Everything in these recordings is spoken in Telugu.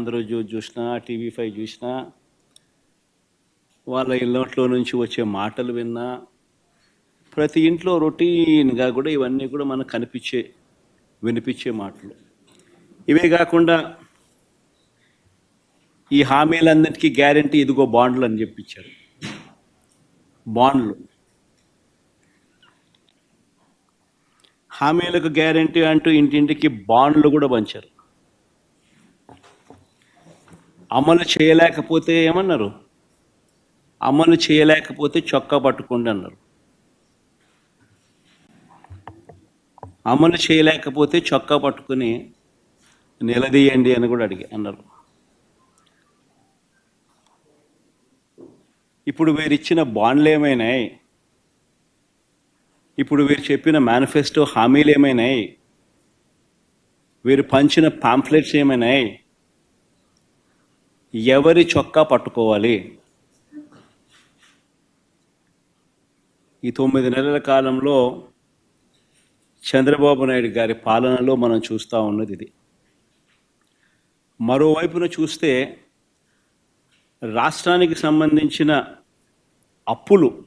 ఆంధ్రజ్యోతి చూసినా టీవీ ఫైవ్ చూసినా వాళ్ళ ఇళ్ళట్లో నుంచి వచ్చే మాటలు విన్నా ప్రతి ఇంట్లో రొటీన్గా కూడా ఇవన్నీ కూడా మనకు కనిపించే వినిపించే మాటలు. ఇవే కాకుండా ఈ హామీలందరికీ గ్యారంటీ ఇదిగో బాండ్లు అని చెప్పించారు బాండ్లు. హామీలకు గ్యారంటీ అంటూ ఇంటింటికి బాండ్లు కూడా పంచారు. అమలు చేయలేకపోతే ఏమన్నారు? అమలు చేయలేకపోతే చొక్కా పట్టుకోండి అన్నారు. అమలు చేయలేకపోతే చొక్కా పట్టుకుని నిలదీయండి అని కూడా అడిగి అన్నారు. ఇప్పుడు వీరు ఇచ్చిన బాండ్లు ఏమైనాయి? ఇప్పుడు వీరు చెప్పిన మేనిఫెస్టో హామీలు ఏమైనాయి? వీరు పంచిన పాంఫ్లెట్స్ ఏమైనాయి? ఎవరి చొక్కా పట్టుకోవాలి? ఈ తొమ్మిది నెలల కాలంలో చంద్రబాబు నాయుడు గారి పాలనలో మనం చూస్తూ ఉన్నది ఇది. మరోవైపున చూస్తే రాష్ట్రానికి సంబంధించిన అప్పులు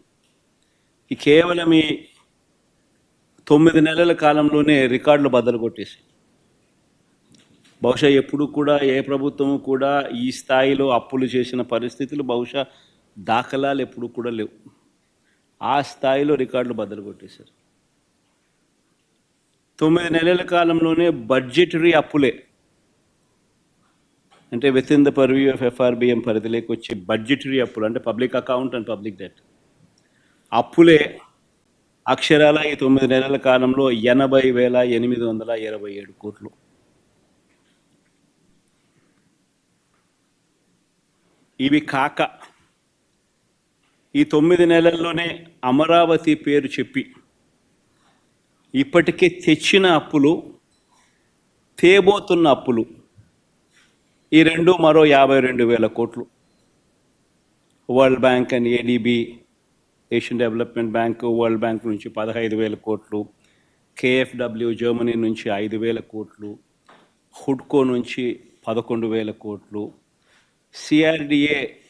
ఈ కేవలం ఈ తొమ్మిది నెలల కాలంలోనే రికార్డులు బద్దలు కొట్టేసి బహుశా ఎప్పుడు కూడా ఏ ప్రభుత్వం కూడా ఈ స్థాయిలో అప్పులు చేసిన పరిస్థితులు బహుశా దాఖలాలు ఎప్పుడు కూడా లేవు. ఆ స్థాయిలో రికార్డులు బద్దలు కొట్టేశారు. తొమ్మిది నెలల కాలంలోనే బడ్జెటరీ అప్పులే. అంటే with in the purview of FRBM పరిధిలోకి వచ్చే బడ్జెటరీ అప్పులు అంటే public account and public debt. అప్పులే అక్షరాల ఈ తొమ్మిది నెలల కాలంలో ఎనభై వేల ఎనిమిది వందల ఇరవై ఏడు కోట్లు. ఇవి కాక ఈ తొమ్మిది నెలల్లోనే అమరావతి పేరు చెప్పి ఇప్పటికే తెచ్చిన అప్పులు తేబోతున్న అప్పులు ఈ రెండు మరో యాభై రెండు వేల కోట్లు. World Bank and ADB Asian Development Bank World Bank నుంచి పదహైదు వేల కోట్లు కేఎఫ్డబ్ల్యూ జర్మనీ నుంచి ఐదు వేల కోట్లు హుడ్కో నుంచి పదకొండు వేల కోట్లు CRDA